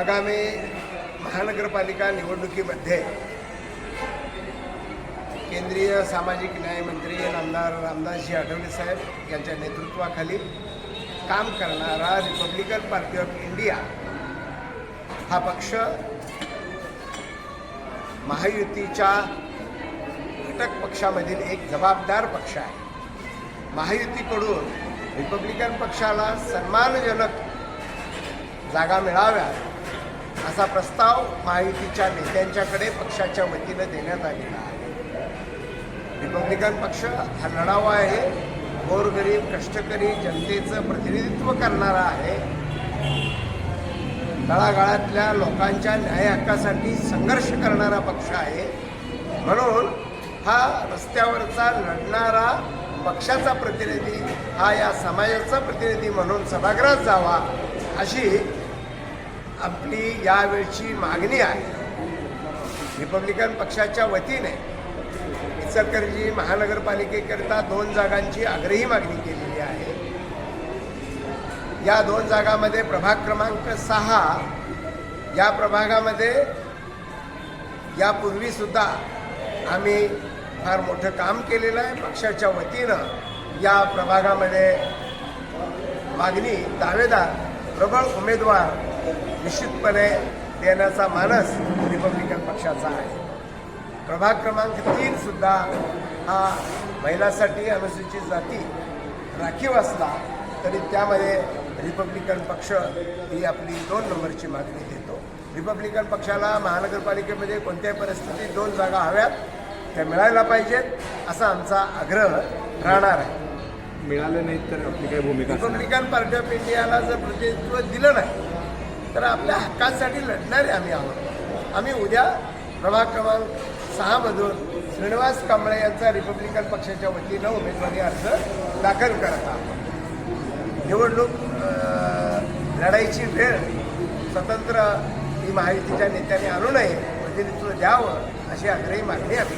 आगामी महानगरपालिका निवडणुकीमध्ये केंद्रीय सामाजिक न्याय मंत्री नामदार रामदासजी आठवले साहेब यांच्या नेतृत्वाखाली काम करणारा रिपब्लिकन पार्टी ऑफ इंडिया हा पक्ष महायुतीच्या घटक पक्षामधील एक जबाबदार पक्ष आहे. महायुतीकडून रिपब्लिकन पक्षाला सन्मानजनक जागा मिळाव्यात. असा प्रस्ताव महायुतीच्या नेत्यांच्याकडे पक्षाच्या वतीनं देण्यात आलेला आहे. रिपब्लिकन पक्ष हा लढावा आहे. गोरगरीब कष्टकरी जनतेचं प्रतिनिधित्व करणारा आहे. तळागाळातल्या लोकांच्या न्याय हक्कासाठी संघर्ष करणारा पक्ष आहे. म्हणून हा रस्त्यावरचा लढणारा पक्षाचा प्रतिनिधी हा या समाजाचा प्रतिनिधी म्हणून सभागृहात जावा अशी आपली यावेळची मागणी आहे. रिपब्लिकन पक्षाच्या वतीने इचलकरंजी महानगरपालिकेकरिता दोन जागांची आग्रही मागणी केलेली आहे. या दोन जागामध्ये प्रभाग क्रमांक सहा या प्रभागामध्ये यापूर्वीसुद्धा आम्ही फार मोठं काम केलेलं आहे. पक्षाच्या वतीनं या प्रभागामध्ये मागणी दावेदार प्रबळ उमेदवार निश्चितपणे देण्याचा मानस रिपब्लिकन पक्षाचा आहे. प्रभाग क्रमांक तीन सुद्धा हा महिलांसाठी अनुसूचित जाती राखीव असला तरी त्यामध्ये रिपब्लिकन पक्ष ही आपली दोन नंबरची मागणी देतो रिपब्लिकन पक्षाला महानगरपालिकेमध्ये कोणत्याही परिस्थितीत दोन जागा हव्यात त्या मिळायला पाहिजेत असा आमचा आग्रह राहणार आहे. मिळाले नाहीत तर आपली काय भूमिका? रिपब्लिकन पार्टी ऑफ इंडियाला जर प्रतिनिधित्व दिलं नाही तर आपल्या हक्कांसाठी लढणारे आम्ही आहोत. आम्ही उद्या प्रभाग क्रमांक सहामधून श्रीनिवास कांबळे यांचा रिपब्लिकन पक्षाच्या वतीनं उमेदवारी अर्ज दाखल करत आहोत. निवडणूक लढाईची वेळ स्वतंत्र ही महायुतीच्या नेत्याने आणू नये प्रतिनिधित्व द्यावं अशी आग्रही मागणी आम्ही